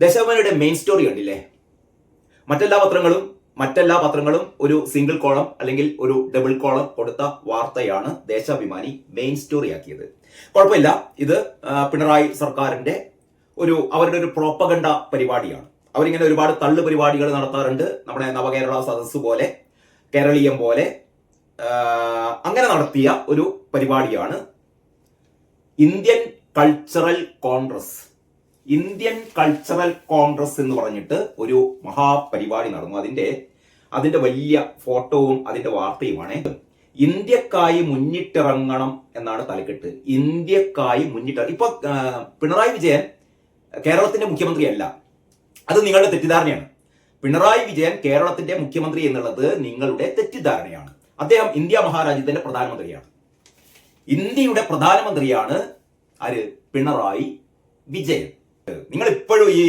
ദശാഭിമാനിയുടെ main story കണ്ടില്ലേ? മറ്റെല്ലാ പത്രങ്ങളും മറ്റെല്ലാ പത്രങ്ങളും ഒരു സിംഗിൾ കോളം അല്ലെങ്കിൽ ഒരു ഡബിൾ കോളം കൊടുത്ത വാർത്തയാണ് ദേശാഭിമാനി മെയിൻ സ്റ്റോറി ആക്കിയത്. കുഴപ്പമില്ല. ഇത് പിണറായി സർക്കാരിന്റെ ഒരു അവരുടെ ഒരു പ്രോപ്പഗണ്ട പരിപാടിയാണ്. അവരിങ്ങനെ ഒരുപാട് തള്ളു പരിപാടികൾ നടത്താറുണ്ട് നമ്മുടെ നവകേരള സദസ് പോലെ കേരളീയം പോലെ. അങ്ങനെ നടത്തിയ ഒരു പരിപാടിയാണ് Indian Cultural Congress Indian Cultural Congress എന്ന് പറഞ്ഞിട്ട് ഒരു മഹാപരിപാടി നടന്നു. അതിന്റെ അതിന്റെ വലിയ ഫോട്ടോവും അതിന്റെ വാർത്തയുമാണ്. ഇന്ത്യക്കായി മുന്നിട്ടിറങ്ങണം എന്നാണ് തലക്കെട്ട്. ഇന്ത്യക്കായി മുന്നിട്ട് ഇപ്പൊ പിണറായി വിജയൻ കേരളത്തിന്റെ മുഖ്യമന്ത്രിയല്ല. അത് നിങ്ങളുടെ തെറ്റിദ്ധാരണയാണ്. പിണറായി വിജയൻ കേരളത്തിന്റെ മുഖ്യമന്ത്രി എന്നുള്ളത് നിങ്ങളുടെ തെറ്റിദ്ധാരണയാണ്. അദ്ദേഹം ഇന്ത്യ മഹാരാജ്യത്തിന്റെ പ്രധാനമന്ത്രിയാണ്. ഇന്ത്യയുടെ പ്രധാനമന്ത്രിയാണ് ആര്? പിണറായി വിജയൻ. നിങ്ങൾ ഇപ്പോഴും ഈ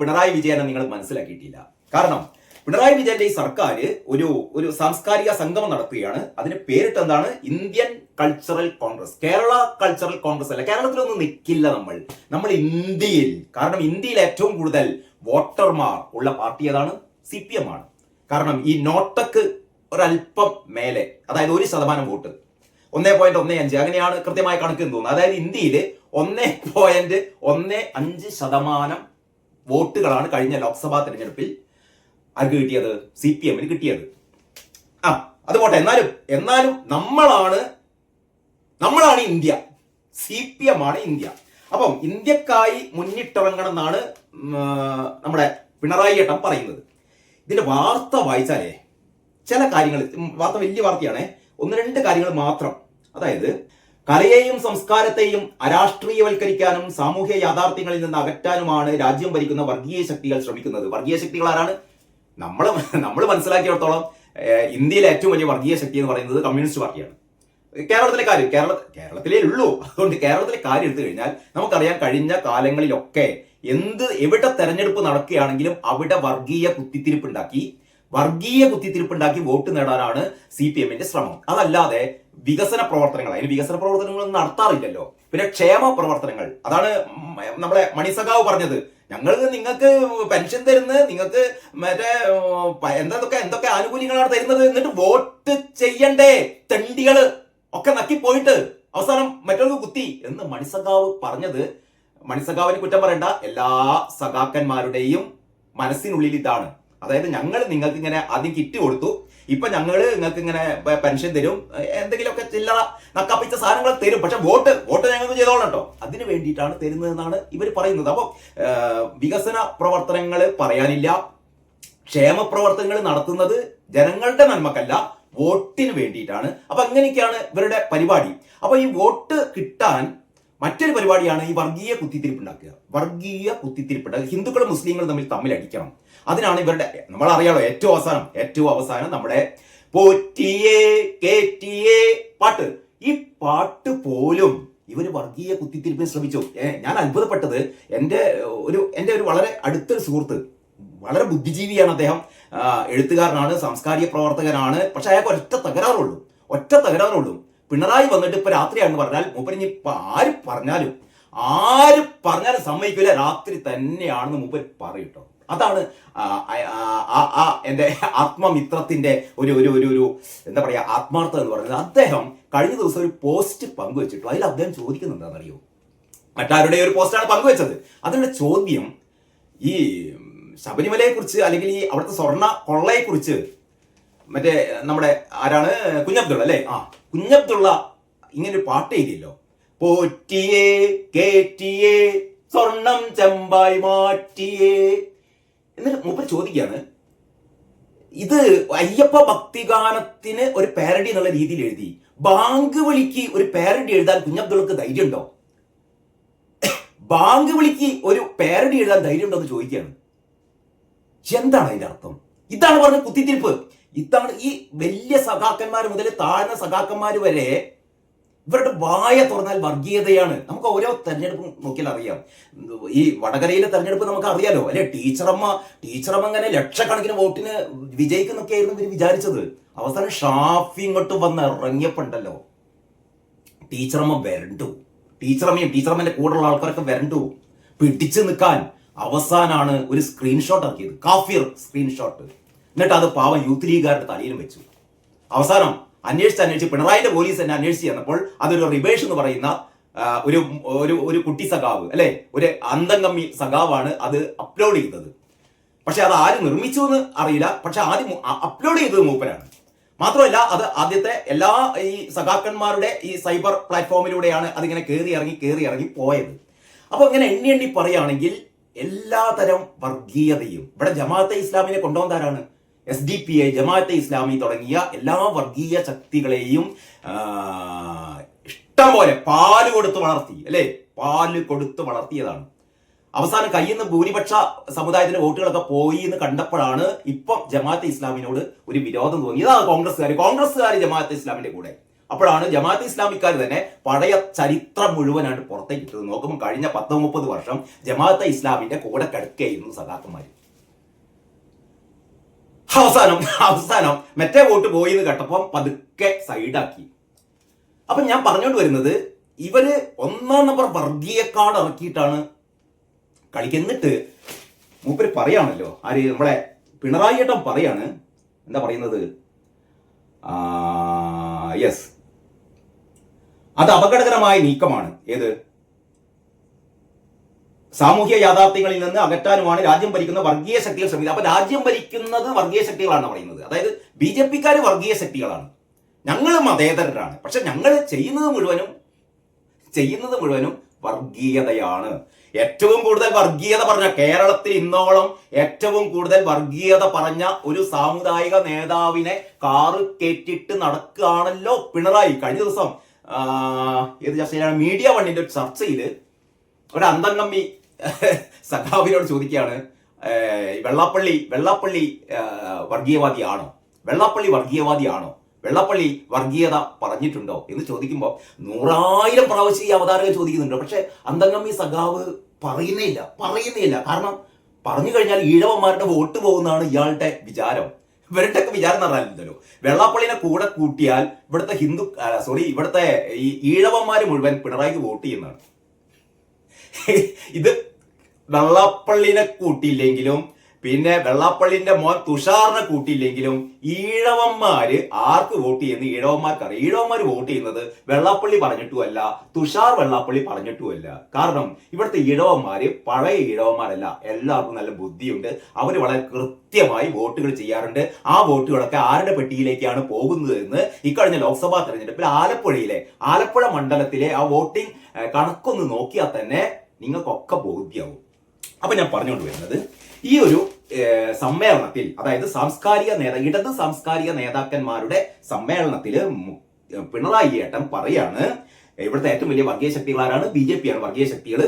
പിണറായി വിജയനെ നിങ്ങൾ മനസ്സിലാക്കിയിട്ടില്ല. കാരണം പിണറായി വിജയന്റെ ഈ സർക്കാർ ഒരു ഒരു സാംസ്കാരിക സംഗമം നടത്തുകയാണ് അതിന് പേരിട്ട് എന്താണ്? Indian Cultural Congress Kerala Cultural Congress അല്ല. കേരളത്തിലൊന്നും നിൽക്കില്ല നമ്മൾ. നമ്മൾ ഇന്ത്യയിൽ കാരണം ഇന്ത്യയിൽ ഏറ്റവും കൂടുതൽ വോട്ടർമാർ ഉള്ള പാർട്ടി ഏതാണ്? സി പി എം ആണ്. കാരണം ഈ നോട്ടക്ക് ഒരല്പം മേലെ അതായത് ഒരു ശതമാനം വോട്ട്. ഒന്നേ പോയിന്റ് ഒന്നേ അഞ്ച്. അങ്ങനെയാണ് കൃത്യമായ കണക്ക് തോന്നുന്നത്. അതായത് ഇന്ത്യയിൽ ഒന്നേ പോയിന്റ് ഒന്നേ അഞ്ച് ശതമാനം വോട്ടുകളാണ് കഴിഞ്ഞ ലോക്സഭാ തെരഞ്ഞെടുപ്പിൽ ആർക്ക് കിട്ടിയത് സി പി എമ്മിന് കിട്ടിയത്. ആ അത് പോട്ടെ എന്നാലും എന്നാലും നമ്മളാണ് നമ്മളാണ് ഇന്ത്യ. സി പി എം ആണ് ഇന്ത്യ. അപ്പം ഇന്ത്യക്കായി മുന്നിട്ടിറങ്ങണം എന്നാണ് നമ്മുടെ പിണറായി ഏട്ടൻ പറയുന്നത്. ഇതിന്റെ വാർത്ത വായിച്ചാലേ ചില കാര്യങ്ങൾ വാർത്ത വലിയ വാർത്തയാണേ. ഒന്ന് രണ്ട് കാര്യങ്ങൾ മാത്രം. അതായത് കലയെയും സംസ്കാരത്തെയും അരാഷ്ട്രീയവൽക്കരിക്കാനും സാമൂഹ്യ യാഥാർത്ഥ്യങ്ങളിൽ നിന്ന് അകറ്റാനുമാണ് രാജ്യം ഭരിക്കുന്ന വർഗീയ ശക്തികൾ ശ്രമിക്കുന്നത്. വർഗീയ ശക്തികൾ ആരാണ് നമ്മൾ നമ്മൾ മനസ്സിലാക്കിയിടത്തോളം ഇന്ത്യയിലെ ഏറ്റവും വലിയ വർഗീയ ശക്തി എന്ന് പറയുന്നത് കമ്മ്യൂണിസ്റ്റ് പാർട്ടിയാണ്. കേരളത്തിലെ കാര്യം കേരള കേരളത്തിലേ ഉള്ളൂ. അതുകൊണ്ട് കേരളത്തിലെ കാര്യം എടുത്തു കഴിഞ്ഞാൽ നമുക്കറിയാം കഴിഞ്ഞ കാലങ്ങളിലൊക്കെ എന്ത് എവിടെ തെരഞ്ഞെടുപ്പ് നടക്കുകയാണെങ്കിലും അവിടെ വർഗീയ കുത്തിത്തിരിപ്പുണ്ടാക്കി വർഗീയ കുത്തിത്തിരിപ്പുണ്ടാക്കി വോട്ട് നേടാനാണ് സി പി എമ്മിന്റെ ശ്രമം. അതല്ലാതെ വികസന പ്രവർത്തനങ്ങൾ. അതിന് വികസന പ്രവർത്തനങ്ങളൊന്നും നടത്താറില്ലല്ലോ. പിന്നെ ക്ഷേമ പ്രവർത്തനങ്ങൾ. അതാണ് നമ്മളെ മണിസഖാവ് പറഞ്ഞത്. ഞങ്ങൾ നിങ്ങൾക്ക് പെൻഷൻ തരുന്നത് നിങ്ങൾക്ക് മറ്റേ എന്തൊക്കെ എന്തൊക്കെ ആനുകൂല്യങ്ങളാണ് തരുന്നത് എന്നിട്ട് വോട്ട് ചെയ്യണ്ടേ? തെണ്ടികൾ ഒക്കെ നക്കിപ്പോയിട്ട് അവസാനം മറ്റൊരു കുത്തി എന്ന് മണിസഖാവ് പറഞ്ഞത്. മണിസഖാവിന് കുറ്റം പറയണ്ട. എല്ലാ സഖാക്കന്മാരുടെയും മനസ്സിനുള്ളിൽ ഇതാണ്. അതായത് ഞങ്ങൾ നിങ്ങൾക്ക് ഇങ്ങനെ ആദ്യം കിറ്റ് കൊടുത്തു. ഇപ്പൊ ഞങ്ങൾ നിങ്ങൾക്ക് ഇങ്ങനെ പെൻഷൻ തരും. എന്തെങ്കിലുമൊക്കെ ചില്ലറ നക്കാപ്പിച്ച സാധനങ്ങൾ തരും. പക്ഷെ വോട്ട് വോട്ട് ഞങ്ങൾക്ക് ചെയ്തോളാം കേട്ടോ. അതിന് വേണ്ടിയിട്ടാണ് തരുന്നതെന്നാണ് ഇവർ പറയുന്നത്. അപ്പോൾ വികസന പ്രവർത്തനങ്ങൾ പറയാനില്ല. ക്ഷേമ പ്രവർത്തനങ്ങൾ നടത്തുന്നത് ജനങ്ങളുടെ നന്മക്കല്ല വോട്ടിന് വേണ്ടിയിട്ടാണ്. അപ്പൊ അങ്ങനെയൊക്കെയാണ് ഇവരുടെ പരിപാടി. അപ്പൊ ഈ വോട്ട് കിട്ടാൻ മറ്റൊരു പരിപാടിയാണ് ഈ വർഗീയ കുത്തിത്തിരിപ്പ് ഉണ്ടാക്കുക വർഗീയ കുത്തിത്തിരിപ്പ്. ഉണ്ടാക്കുക ഹിന്ദുക്കളും മുസ്ലിങ്ങളും തമ്മിൽ തമ്മിൽ അടിക്കണം. അതിനാണ് ഇവരുടെ നമ്മൾ അറിയാലോ ഏറ്റവും അവസാനം ഏറ്റവും അവസാനം നമ്മുടെ പോറ്റിയേ കേറ്റിയേ പാട്ട്. ഈ പാട്ട് പോലും ഇവർ വർഗീയ കുത്തിത്തിരിപ്പിന് ശ്രമിച്ചു. ഞാൻ അത്ഭുതപ്പെട്ടത് എന്റെ ഒരു എന്റെ ഒരു വളരെ അടുത്തൊരു സുഹൃത്ത് വളരെ ബുദ്ധിജീവിയാണ് അദ്ദേഹം. എഴുത്തുകാരനാണ് സാംസ്കാരിക പ്രവർത്തകനാണ്. പക്ഷെ അയാൾക്ക് ഒറ്റ തകരാറുള്ളൂ. ഒറ്റ തകരാറുള്ളൂ. പിണറായി വന്നിട്ട് ഇപ്പൊ രാത്രിയാണെന്ന് പറഞ്ഞാൽ മൂപ്പരിഞ്ഞ് ഇപ്പൊ ആര് പറഞ്ഞാലും ആര് പറഞ്ഞാലും സമ്മതിക്കില്ല രാത്രി തന്നെയാണെന്ന് മൂപ്പർ പറയൂട്ടോ അതാണ് ആ, എന്റെ ഒരു ഒരു ഒരു ഒരു എന്താ പറയാ ആത്മാർത്ഥത എന്ന് പറയുന്നത്. അദ്ദേഹം കഴിഞ്ഞ ദിവസം ഒരു പോസ്റ്റ് പങ്കുവച്ചിട്ടു. അതിൽ അദ്ദേഹം ചോദിക്കുന്നത് എന്താണെന്നറിയോ? മറ്റാരുടെ ഒരു പോസ്റ്റാണ് പങ്കുവച്ചത്. അതിനുള്ള ചോദ്യം ഈ ശബരിമലയെ കുറിച്ച് അല്ലെങ്കിൽ ഈ അവിടുത്തെ സ്വർണ കൊള്ളയെ കുറിച്ച് മറ്റേ നമ്മുടെ ആരാണ്? കുഞ്ഞബ്ദുള്ള അല്ലേ? ആ കുഞ്ഞബ്ദുള്ള ഇങ്ങനെ ഒരു പാട്ട് എഴുതിയല്ലോ. പോറ്റിയേ കേറ്റിയേ സ്വർണം ചെമ്പായി മാറ്റിയേ. എന്നിട്ട് മൂപ്പർ ചോദിക്കുകയാണ് ഇത് അയ്യപ്പ ഭക്തിഗാനത്തിന് ഒരു പാരഡി എന്നുള്ള രീതിയിൽ എഴുതി. ബാങ്ക് വിളിക്ക് ഒരു പാരഡി എഴുതാൻ കുഞ്ഞബ്ദുള്ളക്ക് ധൈര്യമുണ്ടോ? ബാങ്ക് വിളിക്ക് ഒരു പാരഡി എഴുതാൻ ധൈര്യമുണ്ടോ എന്ന് ചോദിക്കുകയാണ്. എന്താണ് അതിന്റെ അർത്ഥം? ഇതാണ് പറഞ്ഞ കുത്തിത്തിരിപ്പ്. ഇതാണ് ഈ വലിയ സഖാക്കന്മാർ മുതൽ താഴ്ന്ന സഖാക്കന്മാർ വരെ ഇവരുടെ വായ തുറന്നാൽ വർഗീയതയാണ്. നമുക്ക് ഓരോ തെരഞ്ഞെടുപ്പും നോക്കിയാൽ അറിയാം. ഈ വടകരയിലെ തെരഞ്ഞെടുപ്പ് നമുക്ക് അറിയാലോ. അല്ലെ ടീച്ചറമ്മ ടീച്ചറമ്മ ഇങ്ങനെ ലക്ഷക്കണക്കിന് വോട്ടിന് വിജയിക്കുന്നൊക്കെയായിരുന്നു ഇവർ വിചാരിച്ചത്. അവസാനം ഷാഫി ഇങ്ങോട്ട് വന്ന് ഇറങ്ങിയപ്പോണ്ടല്ലോ ടീച്ചറമ്മ വരണ്ടു. ടീച്ചറമ്മയും ടീച്ചറമ്മന്റെ കൂടെയുള്ള ആൾക്കാരൊക്കെ വരണ്ടു. പിടിച്ചു നിൽക്കാൻ അവസാനാണ് ഒരു സ്ക്രീൻഷോട്ട് ആക്കിയത് കാഫിർ സ്ക്രീൻഷോട്ട് എന്നിട്ട് അത് പാവം യൂത്ത് ലീഗുകാരുടെ തലയിലും വെച്ചു. അവസാനം അന്വേഷിച്ച് അന്വേഷിച്ച് പിണറായിന്റെ പോലീസ് തന്നെ അന്വേഷിച്ച് ചെന്നപ്പോൾ അതൊരു റിബേഷ് എന്ന് പറയുന്ന ഒരു ഒരു ഒരു കുട്ടി സഖാവ് അല്ലെ? ഒരു അന്തംഗമ്മി സഖാവാണ് അത് അപ്ലോഡ് ചെയ്തത്. പക്ഷെ അത് ആര് നിർമ്മിച്ചു എന്ന് അറിയില്ല. പക്ഷെ ആദ്യം അപ്ലോഡ് ചെയ്തത് മൂപ്പനാണ് മാത്രമല്ല അത് ആദ്യത്തെ എല്ലാ ഈ സഖാക്കന്മാരുടെ ഈ സൈബർ പ്ലാറ്റ്ഫോമിലൂടെയാണ് അതിങ്ങനെ കയറി ഇറങ്ങി കയറി ഇറങ്ങി പോയത്. അപ്പൊ ഇങ്ങനെ എണ്ണി എണ്ണി പറയുകയാണെങ്കിൽ എല്ലാതരം വർഗീയതയും ഇവിടെ ജമാഅത്തെ ഇസ്ലാമിനെ കൊണ്ടുവന്നാരാണ് S D P I Jamaat-e-Islami തുടങ്ങിയ എല്ലാ വർഗീയ ശക്തികളെയും ഇഷ്ടം പോലെ പാൽ കൊടുത്ത് വളർത്തി അല്ലേ? പാൽ കൊടുത്ത് വളർത്തിയതാണ്. അവസാനം കയ്യിൽ നിന്ന് ഭൂരിപക്ഷ സമുദായത്തിന്റെ വോട്ടുകളൊക്കെ പോയി എന്ന് കണ്ടപ്പോഴാണ് ഇപ്പം ജമാഅത്തെ ഇസ്ലാമിനോട് ഒരു വിരോധം തോന്നി ഇതാണ് കോൺഗ്രസ്സുകാർ കോൺഗ്രസ്സുകാർ ജമാഅത്തെ ഇസ്ലാമിന്റെ കൂടെ. അപ്പോഴാണ് ജമാഅത്തെ ഇസ്ലാമിക്കാർ തന്നെ പഴയ ചരിത്രം മുഴുവനായിട്ട് പുറത്തേക്ക് ഇട്ടത് നോക്കുമ്പോൾ കഴിഞ്ഞ പത്ത് മുപ്പത് വർഷം ജമാഅത്തെ ഇസ്ലാമിന്റെ കൂടെ കിടക്കുകയായിരുന്നു സഖാക്കന്മാർ അവസാനം അവസാനം മറ്റേ വോട്ട് പോയി എന്ന് കേട്ടപ്പം പതുക്കെ സൈഡാക്കി. അപ്പൊ ഞാൻ പറഞ്ഞുകൊണ്ട് വരുന്നത് ഇവർ ഒന്നാം നമ്പർ വർഗീയ കാർഡ് ഇറക്കിയിട്ടാണ് കളിക്കുന്നിട്ട് മൂപ്പര് പറയാണല്ലോ ആര് നമ്മളെ പിണറായി ഏട്ടൻ പറയാണ് എന്താ പറയുന്നത്? യെസ് അത് അപകടകരമായ നീക്കമാണ്. ഏത്? സാമൂഹ്യ യാഥാർത്ഥ്യങ്ങളിൽ നിന്ന് അകറ്റാനുമാണ് രാജ്യം ഭരിക്കുന്ന വർഗീയ ശക്തികൾ ശ്രമിക്കുന്നത്. അപ്പൊ രാജ്യം ഭരിക്കുന്നത് വർഗീയ ശക്തികളാണ് പറയുന്നത്. അതായത് ബി ജെ പിക്കാർ വർഗീയ ശക്തികളാണ്. ഞങ്ങൾ മതേതരരാണ്. പക്ഷെ ഞങ്ങൾ ചെയ്യുന്നത് മുഴുവനും ചെയ്യുന്നത് മുഴുവനും വർഗീയതയാണ്. ഏറ്റവും കൂടുതൽ വർഗീയത പറഞ്ഞ കേരളത്തിൽ ഇന്നോളം ഏറ്റവും കൂടുതൽ വർഗീയത പറഞ്ഞ ഒരു സാമുദായിക നേതാവിനെ കാറ് കയറ്റിട്ട് നടക്കുകയാണല്ലോ പിണറായി. കഴിഞ്ഞ ദിവസം ഏത് ചർച്ചയിലാണ്? മീഡിയ വണ്ണിന്റെ ഒരു ചർച്ചയിൽ ഒരു അന്തംഗമ്മി സഖാവിനോട് ചോദിക്കുകയാണ് വെള്ളാപ്പള്ളി വെള്ളാപ്പള്ളി വർഗീയവാദിയാണോ? വെള്ളാപ്പള്ളി വർഗീയവാദിയാണോ? വെള്ളാപ്പള്ളി വർഗീയത പറഞ്ഞിട്ടുണ്ടോ? എന്ന് ചോദിക്കുമ്പോൾ നൂറായിരം പ്രാവശ്യം ഈ അവതാരകൻ ചോദിക്കുന്നുണ്ട്. പക്ഷെ അന്തംഗമ്മി സഖാവ് പറയുന്നേയില്ല പറയുന്നേയില്ല. കാരണം പറഞ്ഞു കഴിഞ്ഞാൽ ഈഴവന്മാരുടെ വോട്ട് പോകുന്നതാണ് ഇയാളുടെ വിചാരം. ഇവരുടെ ഒക്കെ വിചാരം എന്ന് പറഞ്ഞാലോ വെള്ളാപ്പള്ളിനെ കൂടെ കൂട്ടിയാൽ ഇവിടുത്തെ ഹിന്ദു സോറി ഇവിടുത്തെ ഈ ഈഴവന്മാർ മുഴുവൻ പിണറായിക്ക് വോട്ട് ചെയ്യുന്നതാണ്. ഇത് വെള്ളാപ്പള്ളിനെ കൂട്ടിയില്ലെങ്കിലും പിന്നെ വെള്ളാപ്പള്ളിന്റെ മോൻ തുഷാറിനെ കൂട്ടിയില്ലെങ്കിലും ഈഴവന്മാര് ആർക്ക് വോട്ട് ചെയ്യുന്ന? ഈഴവന്മാർക്ക് അറിയാം ഈഴവന്മാര് വോട്ട് ചെയ്യുന്നത് വെള്ളപ്പള്ളി പറഞ്ഞിട്ടുമല്ല തുഷാർ വെള്ളാപ്പള്ളി പറഞ്ഞിട്ടുമല്ല. കാരണം ഇവിടുത്തെ ഈഴവന്മാര് പഴയ ഈഴവന്മാരല്ല. എല്ലാവർക്കും നല്ല ബുദ്ധിയുണ്ട്. അവർ വളരെ കൃത്യമായി വോട്ടുകൾ ചെയ്യാറുണ്ട്. ആ വോട്ടുകളൊക്കെ ആരുടെ പെട്ടിയിലേക്കാണ് പോകുന്നത് എന്ന് ഇക്കഴിഞ്ഞ ലോക്സഭാ തെരഞ്ഞെടുപ്പിൽ ആലപ്പുഴയിലെ ആലപ്പുഴ മണ്ഡലത്തിലെ ആ വോട്ടിംഗ് കണക്കൊന്ന് നോക്കിയാൽ തന്നെ നിങ്ങൾക്കൊക്കെ ബോധ്യമാവും അപ്പൊ ഞാൻ പറഞ്ഞുകൊണ്ട് വരുന്നത് ഈ ഒരു സമ്മേളനത്തിൽ അതായത് സാംസ്കാരിക നേതാ ഇടത് സാംസ്കാരിക നേതാക്കന്മാരുടെ സമ്മേളനത്തിൽ പിണറായി ഏട്ടൻ പറയാണ് ഇവിടുത്തെ ഏറ്റവും വലിയ വർഗീയ ശക്തികൾ ആരാണ് ബി ജെ പി ആണ് വർഗീയ ശക്തികൾ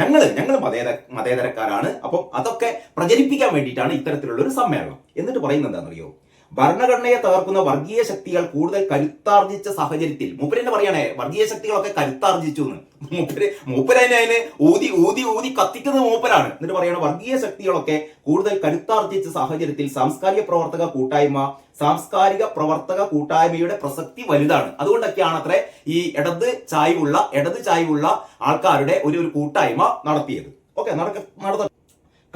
ഞങ്ങൾ ഞങ്ങൾ മതേതര മതേതരക്കാരാണ്. അപ്പം അതൊക്കെ പ്രചരിപ്പിക്കാൻ വേണ്ടിയിട്ടാണ് ഇത്തരത്തിലുള്ള ഒരു സമ്മേളനം. എന്നിട്ട് പറയുന്നത് എന്താണെന്നറിയോ? ഭരണഘടനയെ തകർക്കുന്ന വർഗീയ ശക്തികൾ കൂടുതൽ കരുത്താർജിച്ച സാഹചര്യത്തിൽ മൂപ്പരെന്നെ പറയണേ വർഗീയ ശക്തികളൊക്കെ കരുത്താർജിച്ചു എന്ന്. മൂപ്പര് മൂപ്പര് തന്നെ അതിന് ഊതി ഊതി ഊതി കത്തിക്കുന്നത് മൂപ്പരാണ്. എന്നിട്ട് പറയണ വർഗീയ ശക്തികളൊക്കെ കൂടുതൽ കരുത്താർജിച്ച സാഹചര്യത്തിൽ സാംസ്കാരിക പ്രവർത്തക കൂട്ടായ്മ സാംസ്കാരിക പ്രവർത്തക കൂട്ടായ്മയുടെ പ്രസക്തി വലുതാണ്. അതുകൊണ്ടൊക്കെയാണ് അത്ര ഈ ഇടത് ചായ്വുള്ള ഇടത് ചായ്വുള്ള ആൾക്കാരുടെ ഒരു ഒരു കൂട്ടായ്മ നടത്തിയത്. ഓക്കെ നടക്ക നടത്ത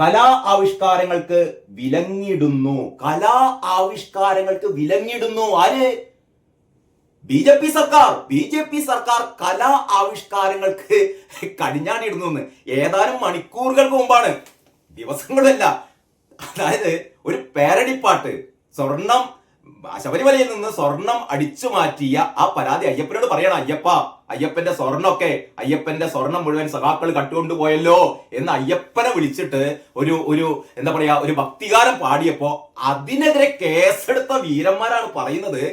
കലാ ആവിഷ്കാരങ്ങൾക്ക് വിലങ്ങിടുന്നു കലാ ആവിഷ്കാരങ്ങൾക്ക് വിലങ്ങിടുന്നു ആര്? ബി ജെ പി സർക്കാർ. ബി ജെ പി സർക്കാർ കലാ ആവിഷ്കാരങ്ങൾക്ക് കടിഞ്ഞാണിടുന്നു എന്ന് ഏതാനും മണിക്കൂറുകൾക്ക് മുമ്പാണ്. ദിവസങ്ങളല്ല. അതായത് ഒരു പേരടിപ്പാട്ട്. സ്വർണം ശബരിമലയിൽ നിന്ന് സ്വർണം അടിച്ചു മാറ്റിയ ആ പരാതി അയ്യപ്പനോട് പറയണം അയ്യപ്പ അയ്യപ്പന്റെ സ്വർണമൊക്കെ അയ്യപ്പന്റെ സ്വർണം മുഴുവൻ സഖാക്കൾ കട്ടുകൊണ്ടുപോയല്ലോ എന്ന് അയ്യപ്പനെ വിളിച്ചിട്ട് ഒരു ഒരു എന്താ പറയാ ഒരു ഭക്തികാരം പാടിയപ്പോ അതിനെതിരെ കേസെടുത്ത വീരന്മാരാണ് പറയുന്നത്.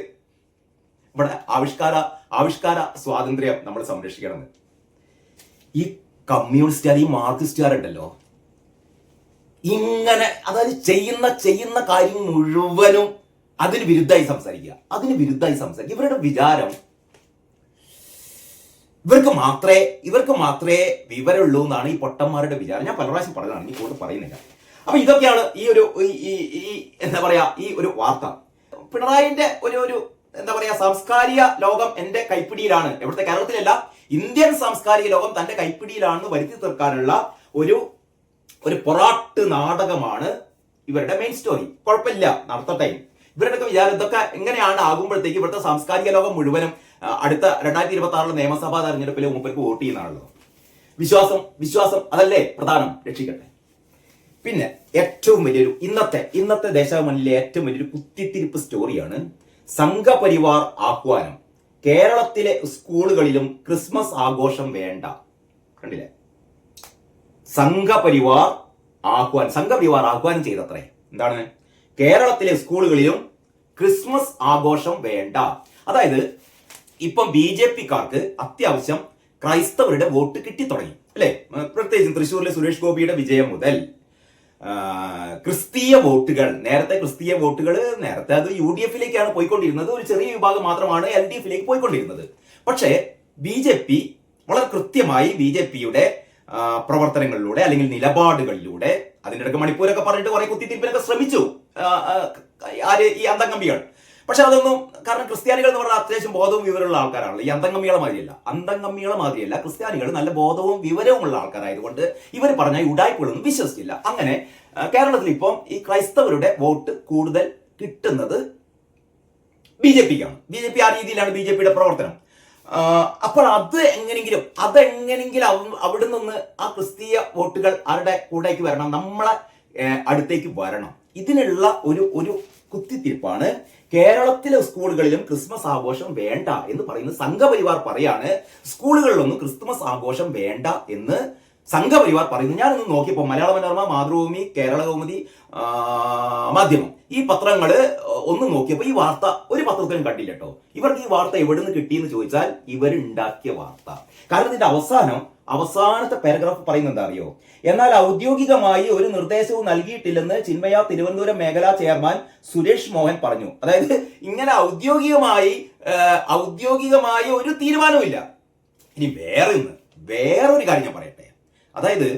ഇവിടെ ആവിഷ്കാര ആവിഷ്കാര സ്വാതന്ത്ര്യം നമ്മൾ സംരക്ഷിക്കണം. ഈ കമ്മ്യൂണിസ്റ്റുകാർ ഈ മാർക്സിസ്റ്റുകാരുണ്ടല്ലോ ഇങ്ങനെ അതായത് ചെയ്യുന്ന ചെയ്യുന്ന കാര്യം മുഴുവനും അതിന് വിരുദ്ധമായി സംസാരിക്കുക. അതിന് വിരുദ്ധമായി സംസാരിക്കുക. ഇവരുടെ വിചാരം ഇവർക്ക് മാത്രമേ ഇവർക്ക് മാത്രമേ വിവരമുള്ളൂ എന്നാണ് ഈ പൊട്ടന്മാരുടെ വിചാരം. ഞാൻ പല പ്രാവശ്യം പറഞ്ഞതാണ് ഈ കൂടുതൽ പറയുന്നില്ല. അപ്പൊ ഇതൊക്കെയാണ് ഈ ഒരു ഈ- എന്താ പറയാ ഈ ഒരു വാർത്ത. പിണറായിന്റെ ഒരു ഒരു എന്താ പറയാ സാംസ്കാരിക ലോകം എന്റെ കൈപ്പിടിയിലാണ്. എവിടുത്തെ കേരളത്തിലല്ല ഇന്ത്യൻ സാംസ്കാരിക ലോകം തന്റെ കൈപ്പിടിയിലാണെന്ന് വരുത്തി തീർക്കാനുള്ള ഒരു ഒരു പൊറാട്ട് നാടകമാണ് ഇവരുടെ മെയിൻ സ്റ്റോറി കുഴപ്പമില്ല നടത്തട്ടെ. ഇവരുടെയൊക്കെ വിചാരം ഇതൊക്കെ എങ്ങനെയാണ് ആകുമ്പോഴത്തേക്ക് ഇവിടുത്തെ സാംസ്കാരിക ലോകം മുഴുവനും അടുത്ത രണ്ടായിരത്തി ഇരുപത്തി ആറിലെ നിയമസഭാ തെരഞ്ഞെടുപ്പിൽ മൂപ്പർക്ക് വോട്ട് ചെയ്യുന്നതാണല്ലോ വിശ്വാസം വിശ്വാസം അതല്ലേ പ്രധാനം രക്ഷിക്കട്ടെ. പിന്നെ ഏറ്റവും വലിയൊരു ഇന്നത്തെ ഇന്നത്തെ ദേശാഭിമാനിലെ ഏറ്റവും വലിയൊരു കുത്തിത്തിരിപ്പ് സ്റ്റോറിയാണ് സംഘപരിവാർ ആഹ്വാനം. കേരളത്തിലെ സ്കൂളുകളിലും ക്രിസ്മസ് ആഘോഷം വേണ്ട. കണ്ടില്ലേ? സംഘപരിവാർ ആഹ്വാനം സംഘപരിവാർ ആഹ്വാനം ചെയ്തത്രേ. എന്താണ്? കേരളത്തിലെ സ്കൂളുകളിലും ക്രിസ്മസ് ആഘോഷം വേണ്ട. അതായത് ഇപ്പം ബി ജെ പിക്കാർക്ക് അത്യാവശ്യം ക്രൈസ്തവരുടെ വോട്ട് കിട്ടി തുടങ്ങി അല്ലെ? പ്രത്യേകിച്ചും തൃശ്ശൂരിലെ സുരേഷ് ഗോപിയുടെ വിജയം മുതൽ ക്രിസ്തീയ വോട്ടുകൾ നേരത്തെ ക്രിസ്തീയ വോട്ടുകൾ നേരത്തെ അത് യു ഡി എഫിലേക്കാണ് പോയിക്കൊണ്ടിരുന്നത്. ഒരു ചെറിയ വിഭാഗം മാത്രമാണ് എൽ ഡി എഫിലേക്ക് പോയിക്കൊണ്ടിരുന്നത്. പക്ഷേ ബി ജെ പി വളരെ കൃത്യമായി ബി ജെ പിയുടെ പ്രവർത്തനങ്ങളിലൂടെ അല്ലെങ്കിൽ നിലപാടുകളിലൂടെ അതിന്റെ ഇടയ്ക്ക് മണിപ്പൂരൊക്കെ പറഞ്ഞിട്ട് കുറെ കുത്തിത്തിരിപ്പിനൊക്കെ ശ്രമിച്ചു. ആര് ഈ അന്തംഗമ്പികൾ പക്ഷെ അതൊന്നും കാരണം ക്രിസ്ത്യാനികൾ എന്ന് പറഞ്ഞാൽ അത്യാവശ്യം ബോധവും വിവരമുള്ള ആൾക്കാരാണല്ലോ. ഈ അന്തംഗമ്മികളെ മാതിരിയല്ല. അന്തംഗമ്മികളെ മാതിരിയല്ല. ക്രിസ്ത്യാനികൾ നല്ല ബോധവും വിവരവും ഉള്ള ആൾക്കാരായതുകൊണ്ട് ഇവർ പറഞ്ഞ ഉടായ്പകളൊന്നും വിശ്വസിച്ചില്ല. അങ്ങനെ കേരളത്തിൽ ഇപ്പം ഈ ക്രൈസ്തവരുടെ വോട്ട് കൂടുതൽ കിട്ടുന്നത് ബി ജെ പിക്കാണ്. ബി ജെ പി ആ രീതിയിലാണ് ബി ജെ പിയുടെ പ്രവർത്തനം. അപ്പോൾ അത് എങ്ങനെങ്കിലും അതെങ്ങനെങ്കിലും അവിടെ നിന്ന് ആ ക്രിസ്തീയ വോട്ടുകൾ ആരുടെ കൂടേക്ക് വരണം നമ്മളെ അടുത്തേക്ക് വരണം. ഇതിനുള്ള ഒരു ഒരു കുത്തിത്തിരിപ്പാണ് കേരളത്തിലെ സ്കൂളുകളിലും ക്രിസ്മസ് ആഘോഷം വേണ്ട എന്ന് പറയുന്ന സംഘപരിവാർ പറയാണ് സ്കൂളുകളിലൊന്നും ക്രിസ്മസ് ആഘോഷം വേണ്ട എന്ന് സംഘപരിവാർ പറയുന്നു. ഞാനൊന്ന് നോക്കിയപ്പോൾ മലയാള മനോരമ മാതൃഭൂമി കേരള കൗമുദി മാധ്യമം ഈ പത്രങ്ങൾ ഒന്ന് നോക്കിയപ്പോൾ ഈ വാർത്ത ഒരു പത്രത്തിലും കണ്ടില്ല കേട്ടോ ഇവർക്ക് ഈ വാർത്ത എവിടെ നിന്ന് കിട്ടിയെന്ന് ചോദിച്ചാൽ ഇവരുണ്ടാക്കിയ വാർത്ത. കാരണം ഇതിന്റെ അവസാനം അവസാനത്തെ പാരഗ്രാഫ് പറയുന്നത് എന്താ അറിയോ? എന്നാൽ ഔദ്യോഗികമായി ഒരു നിർദ്ദേശവും നൽകിയിട്ടില്ലെന്ന് ചിന്മയ തിരുവനന്തപുരം മേഖലാ ചെയർമാൻ സുരേഷ് മോഹൻ പറഞ്ഞു. അതായത് ഇങ്ങനെ ഔദ്യോഗികമായി ഔദ്യോഗികമായി ഒരു തീരുമാനവുമില്ല. ഇനി വേറെ വേറൊരു കാര്യം ഞാൻ പറയട്ടെ അതായത്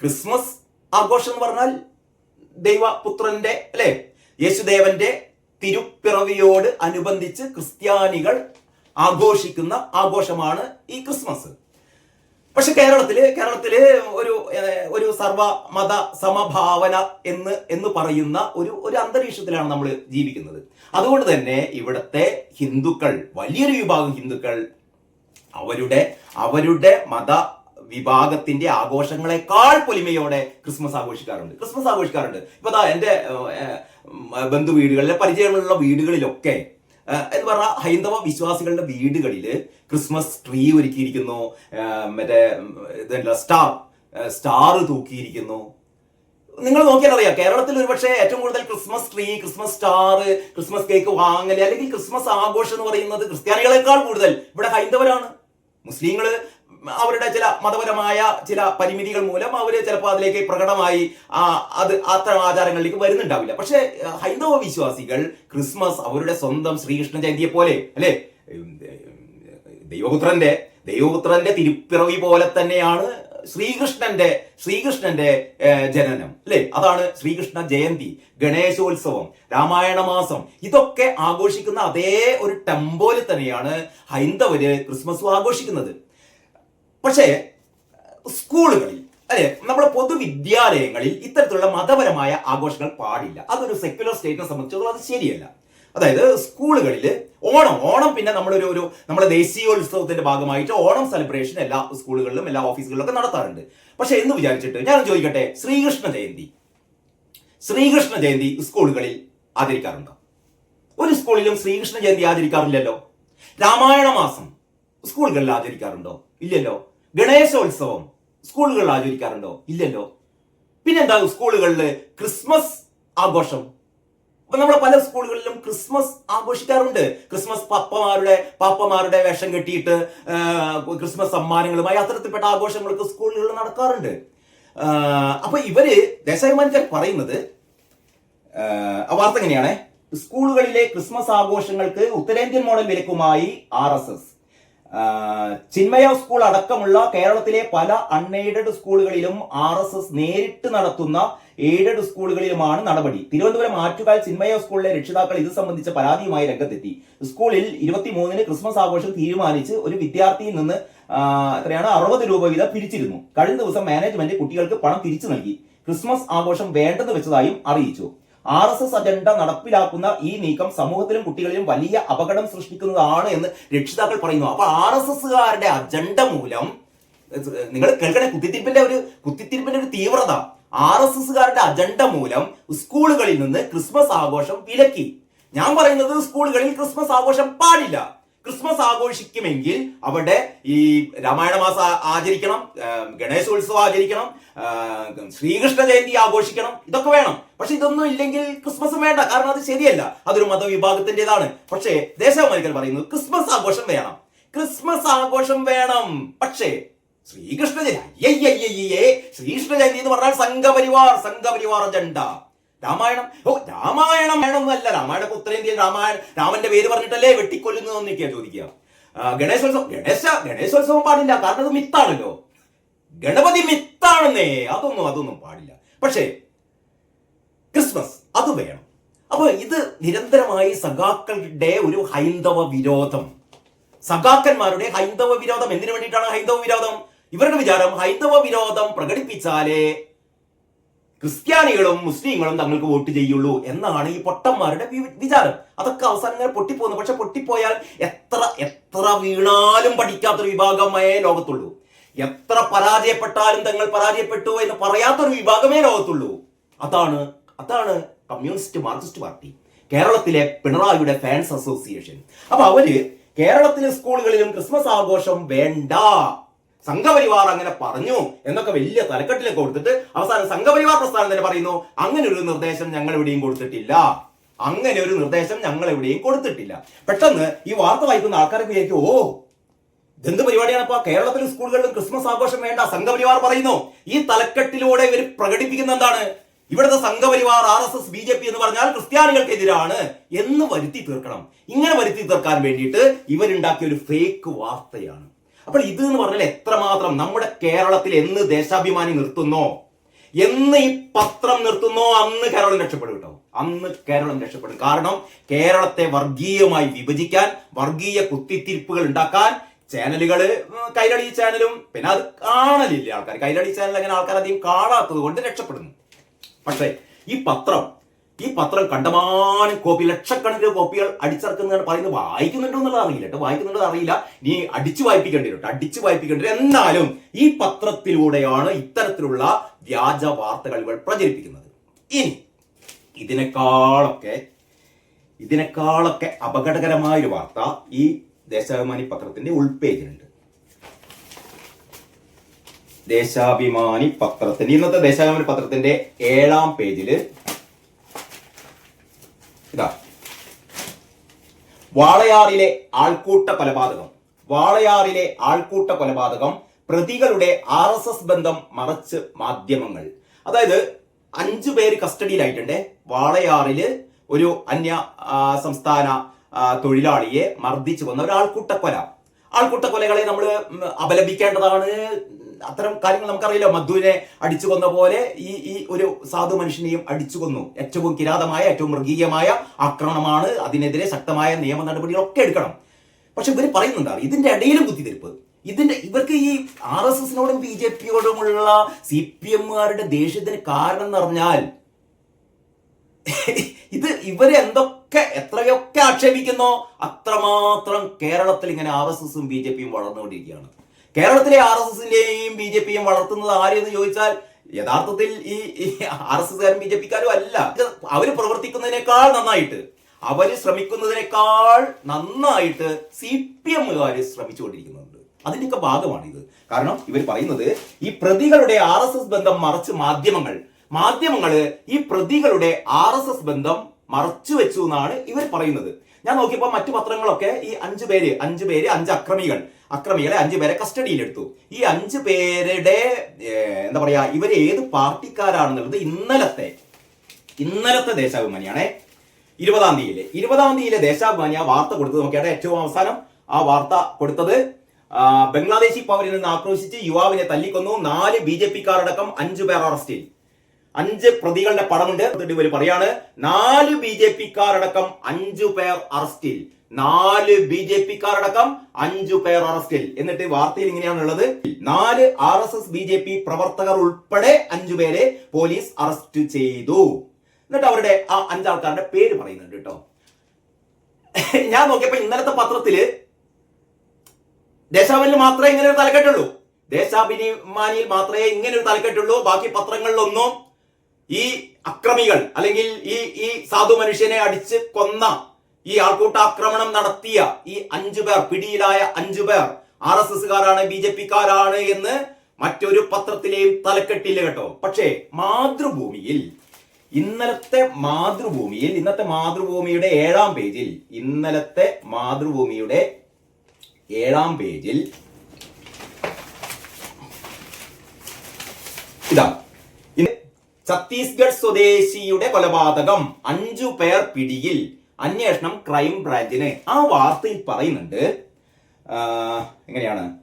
ക്രിസ്മസ് ആഘോഷം എന്ന് പറഞ്ഞാൽ ദൈവപുത്രന്റെ അല്ലെ? യേശുദേവന്റെ തിരുപ്പിറവിയോട് അനുബന്ധിച്ച് ക്രിസ്ത്യാനികൾ ആഘോഷിക്കുന്ന ആഘോഷമാണ് ഈ ക്രിസ്മസ്. പക്ഷെ കേരളത്തിൽ കേരളത്തിൽ ഒരു ഒരു സർവ മത സമഭാവന എന്ന് എന്ന് പറയുന്ന ഒരു ഒരു അന്തരീക്ഷത്തിലാണ് നമ്മൾ ജീവിക്കുന്നത്. അതുകൊണ്ട് തന്നെ ഇവിടുത്തെ ഹിന്ദുക്കൾ വലിയൊരു വിഭാഗം ഹിന്ദുക്കൾ അവരുടെ അവരുടെ മത വിഭാഗത്തിന്റെ ആഘോഷങ്ങളെക്കാൾ പൊലിമയോടെ ക്രിസ്മസ് ആഘോഷിക്കാറുണ്ട്. ക്രിസ്മസ് ആഘോഷിക്കാറുണ്ട്. ഇപ്പൊ ദാ എന്റെ ബന്ധു വീടുകളിലെ പരിചയമുള്ള വീടുകളിലൊക്കെ എന്ന് പറഞ്ഞാൽ ഹൈന്ദവ വിശ്വാസികളുടെ വീടുകളിൽ ക്രിസ്മസ് ട്രീ ഒരുക്കിയിരിക്കുന്നു. മറ്റേ ഇതല്ല സ്റ്റാർ സ്റ്റാർ തൂക്കിയിരിക്കുന്നു. നിങ്ങൾ നോക്കിയാൽ അറിയാം കേരളത്തിൽ ഒരുപക്ഷെ ഏറ്റവും കൂടുതൽ Christmas tree Christmas star Christmas cake വാങ്ങൽ അല്ലെങ്കിൽ ക്രിസ്മസ് ആഘോഷം എന്ന് പറയുന്നത് ക്രിസ്ത്യാനികളെക്കാൾ കൂടുതൽ ഇവിടെ ഹൈന്ദവരാണ്. മുസ്ലിങ്ങൾ അവരുടെ ചില മതപരമായ ചില പരിമിതികൾ മൂലം അവർ ചിലപ്പോൾ അതിലേക്ക് പ്രകടമായി അത് അത്തരം ആചാരങ്ങളിലേക്ക് വരുന്നുണ്ടാവില്ല. പക്ഷെ ഹൈന്ദവ വിശ്വാസികൾ ക്രിസ്മസ് അവരുടെ സ്വന്തം ശ്രീകൃഷ്ണ ജയന്തിയെ പോലെ അല്ലേ? ദൈവപുത്രന്റെ ദൈവപുത്രന്റെ തിരുപ്പിറവി പോലെ തന്നെയാണ് ശ്രീകൃഷ്ണന്റെ ശ്രീകൃഷ്ണന്റെ ജനനം അല്ലെ? അതാണ് ശ്രീകൃഷ്ണ ജയന്തി ഗണേശോത്സവം രാമായണ മാസം. ഇതൊക്കെ ആഘോഷിക്കുന്ന അതേ ഒരു ടെമ്പോയിൽ തന്നെയാണ് ഹൈന്ദവര് ക്രിസ്മസും ആഘോഷിക്കുന്നത്. പക്ഷേ സ്കൂളുകളിൽ അല്ലെ നമ്മുടെ പൊതുവിദ്യാലയങ്ങളിൽ ഇത്തരത്തിലുള്ള മതപരമായ ആഘോഷങ്ങൾ പാടില്ല. അതൊരു സെക്യുലർ സ്റ്റേറ്റിനെ സംബന്ധിച്ചിടത്തോളം അത് ശരിയല്ല. അതായത് സ്കൂളുകളിൽ ഓണം ഓണം പിന്നെ നമ്മളൊരു ഒരു നമ്മുടെ ദേശീയോത്സവത്തിന്റെ ഭാഗമായിട്ട് ഓണം സെലിബ്രേഷൻ എല്ലാ സ്കൂളുകളിലും എല്ലാ ഓഫീസുകളിലും ഒക്കെ നടത്താറുണ്ട്. പക്ഷെ എന്ന് വിചാരിച്ചിട്ട് ഞാൻ ചോദിക്കട്ടെ? ശ്രീകൃഷ്ണ ജയന്തി. ശ്രീകൃഷ്ണ ജയന്തി സ്കൂളുകളിൽ ആചരിക്കാറുണ്ടോ? ഒരു സ്കൂളിലും ശ്രീകൃഷ്ണ ജയന്തി ആചരിക്കാറില്ലല്ലോ. രാമായണ മാസം സ്കൂളുകളിൽ ആചരിക്കാറുണ്ടോ? ഇല്ലല്ലോ. ഗണേശോത്സവം സ്കൂളുകളിൽ ആചരിക്കാറുണ്ടോ? ഇല്ലല്ലോ. പിന്നെന്താ സ്കൂളുകളിൽ ക്രിസ്മസ് ആഘോഷം? അപ്പൊ നമ്മളെ പല സ്കൂളുകളിലും ക്രിസ്മസ് ആഘോഷിക്കാറുണ്ട്. ക്രിസ്മസ് പപ്പമാരുടെ പാപ്പമാരുടെ വേഷം കെട്ടിയിട്ട് ക്രിസ്മസ് സമ്മാനങ്ങളുമായി അത്തരത്തിൽപ്പെട്ട ആഘോഷങ്ങളൊക്കെ സ്കൂളുകളിൽ നടക്കാറുണ്ട്. അപ്പൊ ഇവർ ദേശാഭിമാനിക്കാർ പറയുന്നത് വാർത്ത എങ്ങനെയാണ്? സ്കൂളുകളിലെ ക്രിസ്മസ് ആഘോഷങ്ങൾക്ക് ഉത്തരേന്ത്യൻ മോഡൽ വിലക്കുമായി R S S. Chinmaya school അടക്കമുള്ള കേരളത്തിലെ പല അൺഎയ്ഡഡ് സ്കൂളുകളിലും ആർ എസ് എസ് നേരിട്ട് നടത്തുന്ന എയ്ഡഡ് സ്കൂളുകളിലുമാണ് നടപടി. തിരുവനന്തപുരം ആറ്റുകാൽ ചിന്മയ സ്കൂളിലെ രക്ഷിതാക്കൾ ഇത് സംബന്ധിച്ച പരാതിയുമായി രംഗത്തെത്തി. സ്കൂളിൽ ഇരുപത്തിമൂന്നിന് ക്രിസ്മസ് ആഘോഷം തീരുമാനിച്ച് ഒരു വിദ്യാർത്ഥിയിൽ നിന്ന് എത്രയാണ് അറുപത് രൂപ വീതം പിരിച്ചിരുന്നു. കഴിഞ്ഞ ദിവസം മാനേജ്മെന്റ് കുട്ടികൾക്ക് പണം തിരിച്ചു നൽകി. ക്രിസ്മസ് ആഘോഷം വേണ്ടെന്ന് വെച്ചതായും അറിയിച്ചു. ആർ എസ് എസ് അജണ്ട നടപ്പിലാക്കുന്ന ഈ നീക്കം സമൂഹത്തിലും കുട്ടികളിലും വലിയ അപകടം സൃഷ്ടിക്കുന്നതാണ് എന്ന് രക്ഷിതാക്കൾ പറയുന്നു. അപ്പൊ ആർ എസ് എസ്സുകാരുടെ അജണ്ട മൂലം നിങ്ങൾ കേൾക്കണേ കുത്തിത്തിരിപ്പിന്റെ ഒരു കുത്തിത്തിരിപ്പിന്റെ ഒരു തീവ്രത. ആർ എസ് എസ്സുകാരുടെ അജണ്ട മൂലം സ്കൂളുകളിൽ നിന്ന് ക്രിസ്മസ് ആഘോഷം വിലക്കി. ഞാൻ പറയുന്നത് സ്കൂളുകളിൽ ക്രിസ്മസ് ആഘോഷം പാടില്ല. ക്രിസ്മസ് ആഘോഷിക്കുമെങ്കിൽ അവിടെ ഈ രാമായണ മാസം ആചരിക്കണം ഗണേശോത്സവം ആചരിക്കണം ശ്രീകൃഷ്ണ ജയന്തി ആഘോഷിക്കണം ഇതൊക്കെ വേണം. പക്ഷെ ഇതൊന്നും ഇല്ലെങ്കിൽ ക്രിസ്മസ് വേണ്ട. കാരണം അത് ശരിയല്ല. അതൊരു മതവിഭാഗത്തിന്റെതാണ്. പക്ഷേ ദേശാഭിമാനികൾ പറയുന്നത് ക്രിസ്മസ് ആഘോഷം വേണം. ക്രിസ്മസ് ആഘോഷം വേണം. പക്ഷേ ശ്രീകൃഷ്ണ ജയന്തി ശ്രീകൃഷ്ണ ജയന്തി എന്ന് പറഞ്ഞാൽ സംഘപരിവാർ സംഘപരിവാർ അജണ്ട. രാമായണം. ഓ രാമായണം വേണമെന്നല്ല രാമായണ ഉത്തരേന്ത്യൻ രാമായണം രാമന്റെ പേര് പറഞ്ഞിട്ടല്ലേ വെട്ടിക്കൊല്ലുന്നതെന്നൊക്കെയാ ചോദിക്കുക. ഗണേശോത്സവം ഗണേശ ഗണേശോത്സവം പാടില്ല. കാരണം അത് മിത്താണല്ലോ. ഗണപതി മിത്താണെന്നേ. അതൊന്നും അതൊന്നും പാടില്ല. പക്ഷേ ക്രിസ്മസ് അത് വേണം. അപ്പൊ ഇത് നിരന്തരമായി സഖാക്കളുടെ ഒരു ഹൈന്ദവ വിരോധം. സഖാക്കന്മാരുടെ ഹൈന്ദവ വിരോധം. എന്തിനു വേണ്ടിയിട്ടാണ് ഹൈന്ദവ വിരോധം? ഇവരുടെ വിചാരം ഹൈന്ദവ വിരോധം പ്രകടിപ്പിച്ചാലേ ക്രിസ്ത്യാനികളും മുസ്ലിങ്ങളും തങ്ങൾക്ക് വോട്ട് ചെയ്യുള്ളൂ എന്നാണ് ഈ പൊട്ടന്മാരുടെ വിചാരം. അതൊക്കെ അവസാനം ഇങ്ങനെ പൊട്ടിപ്പോകുന്നു. പക്ഷെ പൊട്ടിപ്പോയാൽ എത്ര എത്ര വീണാലും പഠിക്കാത്തൊരു വിഭാഗമേ ലോകത്തുള്ളൂ. എത്ര പരാജയപ്പെട്ടാലും തങ്ങൾ പരാജയപ്പെട്ടു എന്ന് പറയാത്തൊരു വിഭാഗമേ ലോകത്തുള്ളൂ. അതാണ് അതാണ് കമ്മ്യൂണിസ്റ്റ് മാർക്സിസ്റ്റ് പാർട്ടി. കേരളത്തിലെ പിണറായിയുടെ ഫാൻസ് അസോസിയേഷൻ. അപ്പൊ അവർ കേരളത്തിലെ സ്കൂളുകളിലും ക്രിസ്മസ് ആഘോഷം വേണ്ട. സംഘപരിവാർ അങ്ങനെ പറഞ്ഞു എന്നൊക്കെ വലിയ തലക്കെട്ടിലേക്ക് കൊടുത്തിട്ട് അവസാനം സംഘപരിവാർ പ്രസ്ഥാനം തന്നെ പറയുന്നു അങ്ങനെ ഒരു നിർദ്ദേശം ഞങ്ങൾ എവിടെയും കൊടുത്തിട്ടില്ല. അങ്ങനെ ഒരു നിർദ്ദേശം ഞങ്ങൾ എവിടെയും കൊടുത്തിട്ടില്ല. പെട്ടെന്ന് ഈ വാർത്ത വായിക്കുന്ന ആൾക്കാർക്ക് വിചാരിക്കും ഓ ഇതെന്ത് പരിപാടിയാണ് ഇപ്പൊ? കേരളത്തിലെ സ്കൂളുകളിലും ക്രിസ്മസ് ആഘോഷം വേണ്ട സംഘപരിവാർ പറയുന്നു. ഈ തലക്കെട്ടിലൂടെ ഇവർ പ്രകടിപ്പിക്കുന്ന എന്താണ്? ഇവിടുത്തെ Sangh Parivar R S S B J P എന്ന് പറഞ്ഞാൽ ക്രിസ്ത്യാനികൾക്കെതിരാണ് എന്ന് വരുത്തി തീർക്കണം. ഇങ്ങനെ വരുത്തി തീർക്കാൻ വേണ്ടിയിട്ട് ഇവരുണ്ടാക്കിയ ഒരു ഫേക്ക് വാർത്തയാണ്. അപ്പോൾ ഇത് എന്ന് പറഞ്ഞാൽ എത്രമാത്രം നമ്മുടെ കേരളത്തിൽ എന്ന് ദേശാഭിമാനി നിർത്തുന്നോ? എന്ന് ഈ പത്രം നിർത്തുന്നോ? അന്ന് കേരളം രക്ഷപ്പെടും കേട്ടോ. അന്ന് കേരളം രക്ഷപ്പെടും. കാരണം കേരളത്തെ വർഗീയമായി വിഭജിക്കാൻ വർഗീയ കുത്തിത്തിരിപ്പുകൾ ഉണ്ടാക്കാൻ ചാനലുകൾ കൈരളി ചാനലും പിന്നെ അത് കാണലില്ല ആൾക്കാർ കൈരളി ചാനൽ അങ്ങനെ ആൾക്കാർ അധികം കാണാത്തത് കൊണ്ട് രക്ഷപ്പെടുന്നു. പക്ഷേ ഈ പത്രം ഈ പത്രം കണ്ടമാനം കോപ്പി ലക്ഷക്കണക്കിന് കോപ്പികൾ അടിച്ചിറക്കുന്നതാണ് പറയുന്നത്. വായിക്കുന്നുണ്ടോ എന്നുള്ളത് അറിയില്ല കേട്ടോ വായിക്കുന്നുണ്ടോ അറിയില്ല. നീ അടിച്ചു വായിപ്പിക്കേണ്ടി കേട്ടോ അടിച്ചു വായിപ്പിക്കേണ്ടി എന്നാലും ഈ പത്രത്തിലൂടെയാണ് ഇത്തരത്തിലുള്ള വ്യാജ വാർത്തകൾ ഇവർ പ്രചരിപ്പിക്കുന്നത്. ഇനി ഇതിനേക്കാളൊക്കെ ഇതിനേക്കാളൊക്കെ അപകടകരമായ ഒരു വാർത്ത ഈ ദേശാഭിമാനി പത്രത്തിന്റെ ഉൾപേജിലുണ്ട്. ദേശാഭിമാനി പത്രത്തിന്റെ ഇന്നത്തെ ദേശാഭിമാനി പത്രത്തിന്റെ ഏഴാം പേജിൽ ഇതാ. വാളയാറിലെ ആൾക്കൂട്ട കൊലപാതകം. വാളയാറിലെ ആൾക്കൂട്ട കൊലപാതകം പ്രതികളുടെ ആർ എസ് എസ് ബന്ധം മറച്ച് മാധ്യമങ്ങൾ. അതായത് അഞ്ചു പേര് കസ്റ്റഡിയിലായിട്ടുണ്ട്. വാളയാറിൽ ഒരു അന്യ സംസ്ഥാന തൊഴിലാളിയെ മർദ്ദിച്ചു വന്ന ഒരു ആൾക്കൂട്ട കൊല ആൾക്കൂട്ട കൊലകളെ നമ്മൾ അപലപിക്കേണ്ടതാണ്. അത്തരം കാര്യങ്ങൾ നമുക്കറിയില്ല. മധുവിനെ അടിച്ചു കൊന്ന പോലെ ഈ ഈ ഒരു സാധു മനുഷ്യനെയും അടിച്ചു കൊന്നു ഏറ്റവും കിരാതമായ ഏറ്റവും മൃഗീയമായ ആക്രമണമാണ്. അതിനെതിരെ ശക്തമായ നിയമ നടപടികളൊക്കെ എടുക്കണം. പക്ഷെ ഇവർ പറയുന്നുണ്ടാണ് ഇതിന്റെ ഇടയിലും കുത്തിത്തിരിപ്പ്. ഇതിന്റെ ഇവർക്ക് ഈ ആർ എസ് എസിനോടും ബി ജെ പിയോടുമുള്ള സി പി എമ്മുകാരുടെ ദേഷ്യത്തിന് കാരണം എന്ന് പറഞ്ഞാൽ ഇത് ഇവരെ എന്തൊക്കെ എത്രയൊക്കെ ആക്ഷേപിക്കുന്നു അത്രമാത്രം കേരളത്തിൽ ഇങ്ങനെ ആർ എസ് എസും ബി ജെ പിയും വളർന്നുകൊണ്ടിരിക്കുകയാണ്. കേരളത്തിലെ ആർ എസ് എസിന്റെയും ബി ജെ പിയും വളർത്തുന്നത് ആരെന്ന് ചോദിച്ചാൽ യഥാർത്ഥത്തിൽ ഈ ആർ എസ് എസ്കാരും ബി ജെ പിക്കാരും അല്ല. അവർ പ്രവർത്തിക്കുന്നതിനേക്കാൾ നന്നായിട്ട് അവർ ശ്രമിക്കുന്നതിനേക്കാൾ നന്നായിട്ട് സി പി എമ്മുകാര് ശ്രമിച്ചുകൊണ്ടിരിക്കുന്നുണ്ട്. അതിന്റെയൊക്കെ ഭാഗമാണ് ഇത് കാരണം ഇവർ പറയുന്നത് ഈ പ്രതികളുടെ ആർ എസ് എസ് ബന്ധം മറച്ച് മാധ്യമങ്ങൾ മാധ്യമങ്ങൾ ഈ പ്രതികളുടെ ആർ എസ് എസ് ബന്ധം മറച്ചു വെച്ചു എന്നാണ് ഇവർ പറയുന്നത്. ഞാൻ നോക്കിയപ്പോൾ മറ്റു പത്രങ്ങളൊക്കെ ഈ അഞ്ചു പേര് അഞ്ചു പേര് അഞ്ച് അക്രമികൾ. അക്രമികളെ അഞ്ചു പേരെ കസ്റ്റഡിയിലെടുത്തു. ഈ അഞ്ചു പേരുടെ എന്താ പറയാ ഇവർ ഏത് പാർട്ടിക്കാരാണെന്നുള്ളത് ഇന്നലത്തെ ഇന്നലത്തെ ദേശാഭിമാനിയാണേ. ഇരുപതാം തീയതിയിലെ ഇരുപതാം തീയതിയിലെ ദേശാഭിമാനി ആ വാർത്ത കൊടുത്തത് നോക്കിയാട്ടെ ഏറ്റവും അവസാനം. ആ വാർത്ത കൊടുത്തത് ബംഗ്ലാദേശി നിന്ന് ആക്രോശിച്ച് യുവാവിനെ തല്ലിക്കൊന്നു. നാല് ബി ജെ പിക്കാരടക്കം അഞ്ചു പേർ അറസ്റ്റിൽ. അഞ്ച് പ്രതികളുടെ പടമുണ്ട്. എന്നിട്ട് ഇവർ പറയാണ് നാല് ബി ജെ പിക്കാരടക്കം അഞ്ചു പേർ അറസ്റ്റിൽ. നാല് ബി ജെ പിക്കാരടക്കം അഞ്ചു പേർ അറസ്റ്റിൽ. എന്നിട്ട് വാർത്തയിൽ ഇങ്ങനെയാണുള്ളത്. നാല് R S S B J P പ്രവർത്തകർ ഉൾപ്പെടെ അഞ്ചു പേരെ പോലീസ് അറസ്റ്റ് ചെയ്തു. എന്നിട്ട് അവരുടെ ആ അഞ്ചാൾക്കാരുടെ പേര് പറയുന്നുണ്ട് കേട്ടോ. ഞാൻ നോക്കിയപ്പോ ഇന്നലത്തെ പത്രത്തിൽ ദേശാഭിമാനിൽ മാത്രമേ ഇങ്ങനെ ഒരു തലക്കെട്ടുള്ളൂ. ദേശാഭിമാനിയിൽ മാത്രമേ ഇങ്ങനെ ഒരു തലക്കെട്ടുള്ളൂ. ബാക്കി പത്രങ്ങളിലൊന്നും ഈ അക്രമികൾ അല്ലെങ്കിൽ ഈ ഈ സാധു മനുഷ്യനെ അടിച്ച് കൊന്ന ഈ ആൾക്കൂട്ടാക്രമണം നടത്തിയ ഈ അഞ്ചു പേർ പിടിയിലായ അഞ്ചു പേർ ആർ എസ് എസ്കാരാണ് ബി ജെ പിക്കാരാണ് എന്ന് മറ്റൊരു പത്രത്തിലെയും തലക്കെട്ടില്ല കേട്ടോ. പക്ഷേ മാതൃഭൂമിയിൽ ഇന്നലത്തെ മാതൃഭൂമിയിൽ ഇന്നത്തെ മാതൃഭൂമിയുടെ ഏഴാം പേജിൽ ഇന്നലത്തെ മാതൃഭൂമിയുടെ ഏഴാം പേജിൽ ഇതാ. ഛത്തീസ്ഗഡ് സ്വദേശിയുടെ കൊലപാതകം. അഞ്ചു പേർ പിടിയിൽ. അന്വേഷണം ക്രൈം ബ്രാഞ്ചിന്. ആ വാർത്തയിൽ പറയുന്നുണ്ട് എങ്ങനെയാണ്?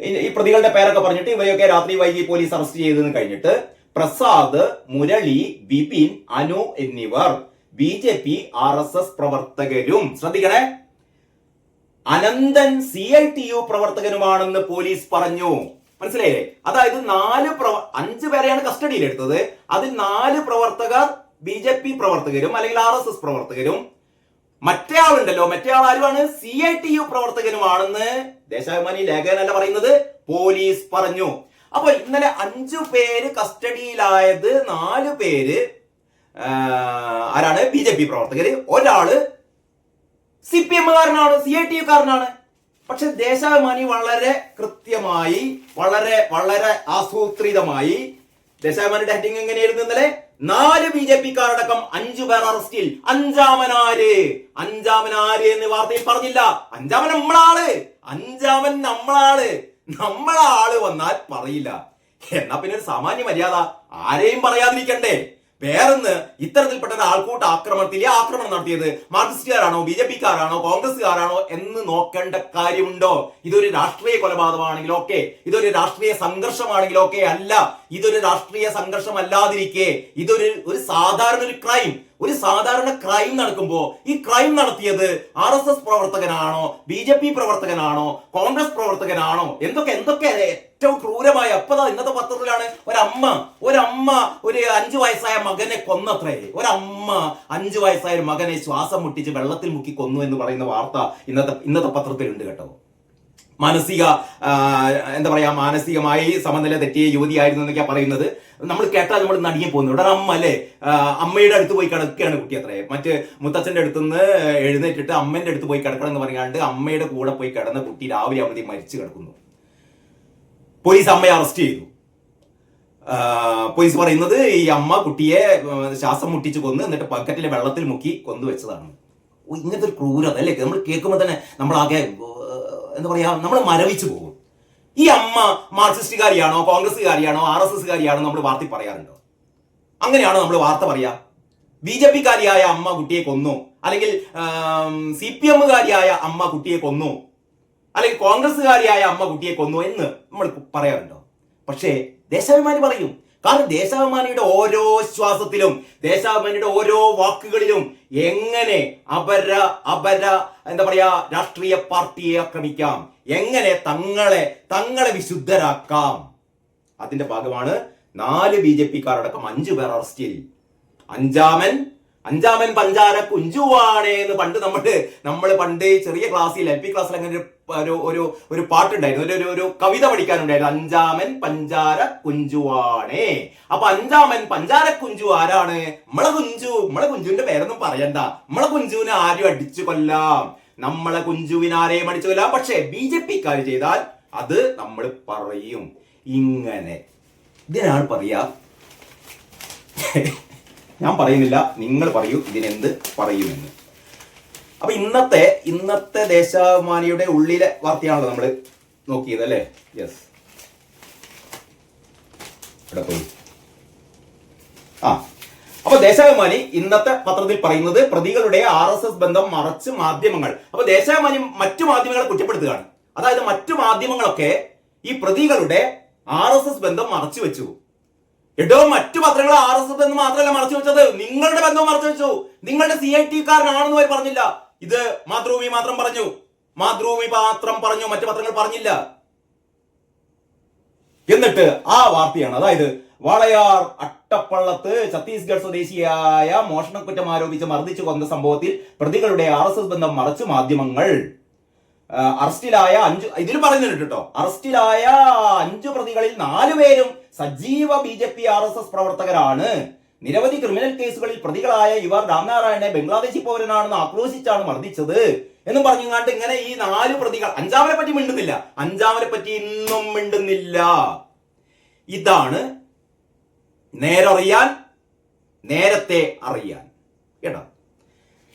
ഈ- പ്രതികളുടെ പേരൊക്കെ പറഞ്ഞിട്ട് ഇവരെയൊക്കെ രാത്രി വൈകി പോലീസ് അറസ്റ്റ് ചെയ്തതിന് കഴിഞ്ഞിട്ട് പ്രസാദ് മുരളി ബിപിൻ അനു എന്നിവർ B J P R S S പ്രവർത്തകരും. ശ്രദ്ധിക്കണേ. Ananthan C I T U പ്രവർത്തകനുമാണെന്ന് police പറഞ്ഞു. മനസ്സിലായില്ലേ? അതായത് നാല് പ്രവ അഞ്ച് പേരെയാണ് കസ്റ്റഡിയിൽ എടുത്തത് അതിൽ നാല് പ്രവർത്തകർ ബി ജെ പി പ്രവർത്തകരും അല്ലെങ്കിൽ ആർ എസ് എസ് പ്രവർത്തകരും. മറ്റേ ആളുണ്ടല്ലോ. മറ്റേ ആൾ ആരുമാണ് സി ഐ ടി യു പ്രവർത്തകരുമാണെന്ന് ദേശാഭിമാനി ലേഖകനല്ല പറയുന്നത്. പോലീസ് പറഞ്ഞു. അപ്പൊ ഇന്നലെ അഞ്ചു പേര് കസ്റ്റഡിയിലായത് നാല് പേര് ആരാണ്? ബി ജെ പി പ്രവർത്തകര്. ഒരാൾ സി പി എമ്മുകാരനാണ് സി ഐ ടി കാരനാണ്. പക്ഷെ ദേശാഭിമാനി വളരെ കൃത്യമായി വളരെ വളരെ ആസൂത്രിതമായി ദേശാഭിമാനിയുടെ ഹെഡിങ് എങ്ങനെയായിരുന്നു ഇന്നലെ? നാല് ബി ജെ പിക്കാരടക്കം അഞ്ചു പേർ അറസ്റ്റിൽ. അഞ്ചാമനാര്? അഞ്ചാമനാര് എന്ന് വാർത്തയിൽ പറഞ്ഞില്ല. അഞ്ചാമൻ നമ്മളാൾ അഞ്ചാമൻ നമ്മളാൾ നമ്മളാൾ വന്നാൽ പറയില്ല. എന്നാ പിന്നെ ഒരു സാമാന്യ മര്യാദ. ആരെയും പറയാതിരിക്കണ്ടേ? വേറൊന്ന് ഇത്തരത്തിൽപ്പെട്ട ഒരു ആൾക്കൂട്ട ആക്രമണത്തിൽ ആക്രമണം നടത്തിയത് മാർക്സിസ്റ്റുകാരാണോ ബി ജെ പിക്കാരാണോ കോൺഗ്രസ്സുകാരാണോ എന്ന് നോക്കേണ്ട കാര്യമുണ്ടോ? ഇതൊരു രാഷ്ട്രീയ കൊലപാതകമാണെങ്കിലോ ഒക്കെ ഇതൊരു രാഷ്ട്രീയ സംഘർഷമാണെങ്കിലോ ഒക്കെ അല്ല. ഇതൊരു രാഷ്ട്രീയ സംഘർഷം അല്ലാതിരിക്കെ ഇതൊരു ഒരു സാധാരണ ഒരു ക്രൈം ഒരു സാധാരണ ക്രൈം നടക്കുമ്പോൾ ഈ ക്രൈം നടത്തിയത് ആർ എസ് എസ് പ്രവർത്തകനാണോ ബി ജെ പി പ്രവർത്തകനാണോ കോൺഗ്രസ് പ്രവർത്തകനാണോ? എന്തൊക്കെ എന്തൊക്കെ ഏറ്റവും ക്രൂരമായ അപ്പതാ ഇന്നത്തെ പത്രത്തിലാണ് ഒരമ്മ ഒരമ്മ ഒരു അഞ്ചു വയസ്സായ മകനെ കൊന്നത്രേ. ഒരമ്മ അഞ്ചു വയസ്സായ മകനെ ശ്വാസം മുട്ടിച്ച് വെള്ളത്തിൽ മുക്കി കൊന്നു എന്ന് പറയുന്ന വാർത്ത ഇന്നത്തെ ഇന്നത്തെ പത്രത്തിലുണ്ട് കേട്ടോ. മാനസിക എന്താ പറയാ മാനസികമായി സമനില തെറ്റിയ യുവതിയായിരുന്നു എന്നൊക്കെയാ പറയുന്നത്. നമ്മൾ കേട്ടാൽ നമ്മൾ നടിയെ പോകുന്നു ഇവിടെ അമ്മ അല്ലേ? അമ്മയുടെ അടുത്ത് പോയി കിടക്കുകയാണ് കുട്ടി അത്രേ. മറ്റ് മുത്തച്ഛന്റെ അടുത്ത് നിന്ന് എഴുന്നേറ്റിട്ട് അമ്മന്റെ അടുത്ത് പോയി കിടക്കണം എന്ന് പറയാണ്ട് അമ്മയുടെ കൂടെ പോയി കിടന്ന കുട്ടി രാവിലെ അവധി മരിച്ചു കിടക്കുന്നു. പോലീസ് അമ്മയെ അറസ്റ്റ് ചെയ്തു. പോലീസ് പറയുന്നത് ഈ അമ്മ കുട്ടിയെ ശ്വാസം മുട്ടിച്ച് കൊന്ന് എന്നിട്ട് ബക്കറ്റിലെ വെള്ളത്തിൽ മുക്കി കൊന്നു വെച്ചതാണ് ഇങ്ങനത്തെ ഒരു ക്രൂരത അല്ലേ? നമ്മൾ കേൾക്കുമ്പോൾ തന്നെ നമ്മൾ ആ, എന്താ പറയാ നമ്മൾ മരവിച്ചു പോകും. ഈ അമ്മ മാർക്സിസ്റ്റുകാരിയാണോ കോൺഗ്രസ്സുകാരിയാണോ ആർ എസ് എസ്സുകാരിയാണോ നമ്മൾ വാർത്തി പറയാറുണ്ടോ. അങ്ങനെയാണോ നമ്മൾ വാർത്ത പറയാ? ബി ജെ പിക്കാരിയായ അമ്മ കുട്ടിയെ കൊന്നു. അല്ലെങ്കിൽ സി പി എമ്മുകാരിയായ അമ്മ കുട്ടിയെ കൊന്നു. അല്ലെങ്കിൽ കോൺഗ്രസ്സുകാരിയായ അമ്മ കുട്ടിയെ കൊന്നു എന്ന് നമ്മൾ പറയാറുണ്ടോ. പക്ഷേ ദേശാഭിമാനി പറയും. കാരണം ദേശാഭിമാനിയുടെ ഓരോ ശ്വാസത്തിലും ദേശാഭിമാനിയുടെ ഓരോ വാക്കുകളിലും എങ്ങനെ അപര അപര എന്താ പറയാ രാഷ്ട്രീയ പാർട്ടിയെ ആക്രമിക്കാം? എങ്ങനെ തങ്ങളെ തങ്ങളെ വിശുദ്ധരാക്കാം? അതിന്റെ ഭാഗമാണ് നാല് ബി ജെ പിക്കാരടക്കം അഞ്ചു പേർ അറസ്റ്റിൽ. അഞ്ചാമൻ അഞ്ചാമൻ പഞ്ചാര കുഞ്ചുവാണേ എന്ന് പണ്ട് നമ്മൾ നമ്മൾ പണ്ട് ചെറിയ ക്ലാസ്സിൽ എൽ പി ക്ലാസ്സിൽ അങ്ങനെ ഒരു- ഒരു ഒരു പാട്ടുണ്ടായിരുന്നു. ഒരു ഒരു- ഒരു കവിത പഠിക്കാനുണ്ടായിരുന്നു. അഞ്ചാമൻ പഞ്ചാര കുഞ്ചുവാണേ. അപ്പൊ അഞ്ചാമൻ പഞ്ചാര കുഞ്ചു ആരാണ്? നമ്മളെ കുഞ്ചു നമ്മളെ കുഞ്ചുവിന്റെ പേരൊന്നും പറയണ്ട. നമ്മളെ കുഞ്ചുവിനെ ആരും അടിച്ചു കൊല്ലാം. നമ്മളെ കുഞ്ചുവിനാരെയും അടിച്ചു കൊല്ലാം. പക്ഷെ ബി ജെ പിക്കാർ ചെയ്താൽ അത് നമ്മൾ പറയും. ഇങ്ങനെ. ഇതിനാണ് പറയാ ഞാൻ പറയുന്നില്ല. നിങ്ങൾ പറയൂ ഇതിനെന്ത് പറയുമെന്ന്. അപ്പൊ ഇന്നത്തെ ഇന്നത്തെ ദേശാഭിമാനിയുടെ ഉള്ളിലെ വാർത്തയാണല്ലോ നമ്മൾ നോക്കിയത് അല്ലേ? യെസ് പോയി? ആ. അപ്പൊ ദേശാഭിമാനി ഇന്നത്തെ പത്രത്തിൽ പറയുന്നത് പ്രതികളുടെ ആർ എസ് എസ് ബന്ധം മറച്ച് മാധ്യമങ്ങൾ. അപ്പൊ ദേശാഭിമാനി മറ്റു മാധ്യമങ്ങളെ കുറ്റപ്പെടുത്തുകയാണ്. അതായത് മറ്റു മാധ്യമങ്ങളൊക്കെ ഈ പ്രതികളുടെ ആർ എസ് എസ് ബന്ധം മറച്ചു വെച്ചു. എടോ മറ്റു പത്രങ്ങൾ ആർ എസ് എസ് എന്ന് മാത്രമല്ല മറച്ചു വെച്ചത്. നിങ്ങളുടെ ബന്ധം മറച്ചു വെച്ചു. നിങ്ങളുടെ സി ഐ ടി കാരനാണെന്ന് അവർ പറഞ്ഞില്ല. ഇത് മാതൃഭൂമി മാത്രം പറഞ്ഞു. മാതൃഭൂമി മാത്രം പറഞ്ഞു മറ്റു പത്രങ്ങൾ പറഞ്ഞില്ല. എന്നിട്ട് ആ വാർത്തയാണ്. അതായത് വളയാർ അട്ടപ്പള്ളത്ത് ഛത്തീസ്ഗഡ് സ്വദേശിയായ മോഷണക്കുറ്റം ആരോപിച്ച് മർദ്ദിച്ചു കൊന്ന സംഭവത്തിൽ പ്രതികളുടെ ആർ എസ് എസ് ബന്ധം മറച്ചു മാധ്യമങ്ങൾ. അറസ്റ്റിലായ അഞ്ച് ഇതിൽ പറയുന്നുണ്ട് കേട്ടോ. അറസ്റ്റിലായ അഞ്ചു പ്രതികളിൽ നാലുപേരും സജീവ B J P R S S പ്രവർത്തകരാണ്. നിരവധി ക്രിമിനൽ കേസുകളിൽ പ്രതികളായ ഇവർ രാംനാരായണനെ ബംഗ്ലാദേശി പൗരനാണെന്ന് ആക്രോശിച്ചാണ് മർദ്ദിച്ചത് എന്നും പറഞ്ഞുകൊണ്ട് ഇങ്ങനെ ഈ നാല് പ്രതികൾ അഞ്ചാമനെ പറ്റി മിണ്ടുന്നില്ല. അഞ്ചാമനെ പറ്റി ഇന്നും മിണ്ടുന്നില്ല. ഇതാണ് നേരറിയാൻ നേരത്തെ അറിയാൻ.